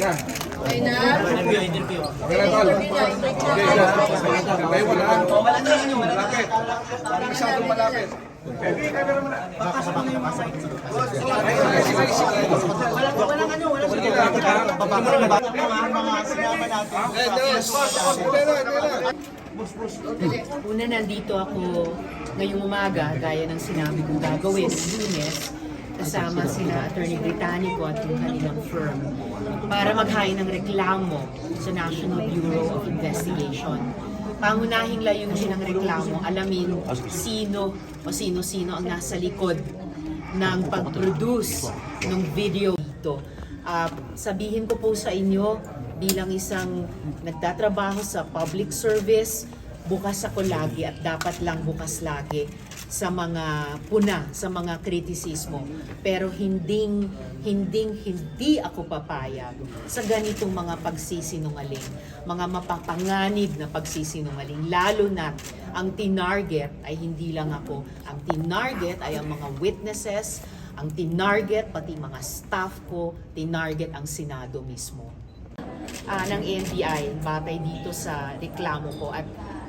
na. Okay na? Interview, interview. Okay na, tol. Okay, na. Tayo mo na. Malapit. Masyadong malapit. Una, nandito ako ngayong umaga, gaya ng sinabi kong gagawin, lunes, kasama sina Attorney Britannico at yung kanilang firm para maghain ng reklamo sa National Bureau of Investigation. Pangunahing layunin ng reklamo, alamin sino o sino-sino ang nasa likod ng pag-produce ng video dito. Ah, sabihin ko po sa inyo, bilang isang nagtatrabaho sa public service, bukas ako lagi at dapat lang bukas lagi sa mga puna, sa mga kritisismo. Pero hinding, hinding, hindi ako papayag sa ganitong mga pagsisinungaling, mga mapapanganib na pagsisinungaling, lalo na ang tinarget ay hindi lang ako. Ang tinarget ay ang mga witnesses, ang tinarget pati mga staff ko, tinarget ang Senado mismo ah, ng NBI batay dito sa reklamo ko at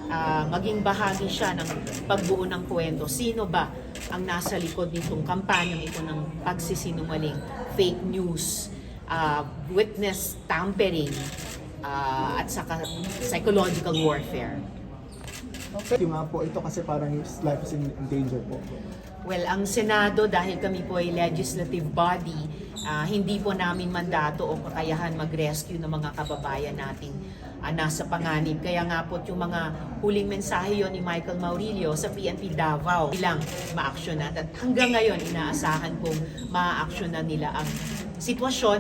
ah, maging bahagi siya ng pagbuo ng kwento. Sino ba ang nasa likod nitong kampanyang ito ng pagsisinungaling, fake news, ah, witness tampering, ah, at saka psychological warfare. Okay. Yung nga po, ito kasi parang his life is in, danger po. Well, ang Senado, dahil kami po ay legislative body, ah, hindi po namin mandato o kakayahan mag-rescue ng mga kababayan nating ah, nasa panganib. Kaya nga po yung mga huling mensahe yon ni Michael Maurilio sa PNP Davao ilang maaksyonan. At hanggang ngayon, inaasahan kong maaaksyonan nila ang sitwasyon,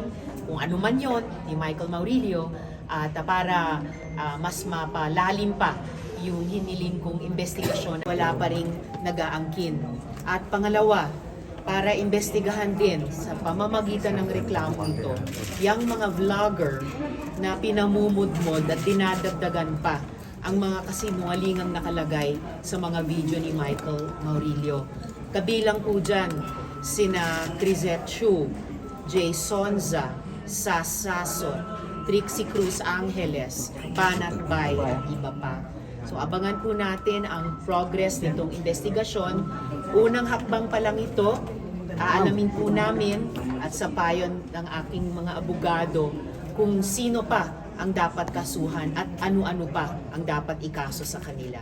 kung ano man yon ni Michael Maurilio, at ah, para ah, mas mapalalim pa yung hiniling kong investigasyon, wala pa ring nagaangkin. At pangalawa, para investigahan din sa pamamagitan ng reklamo ito, yung mga vlogger na pinamumudmod at dinadagdagan pa ang mga kasinungalingang nakalagay sa mga video ni Michael Maurilio. Kabilang po dyan sina Crisette Chu, Jay Sonza, Sasaso, Trixie Cruz Angeles, Banat Bay at iba pa. So abangan po natin ang progress nitong investigasyon. Unang hakbang pa lang ito, aalamin po namin at sa payon ng aking mga abogado kung sino pa ang dapat kasuhan at ano-ano pa ang dapat ikaso sa kanila.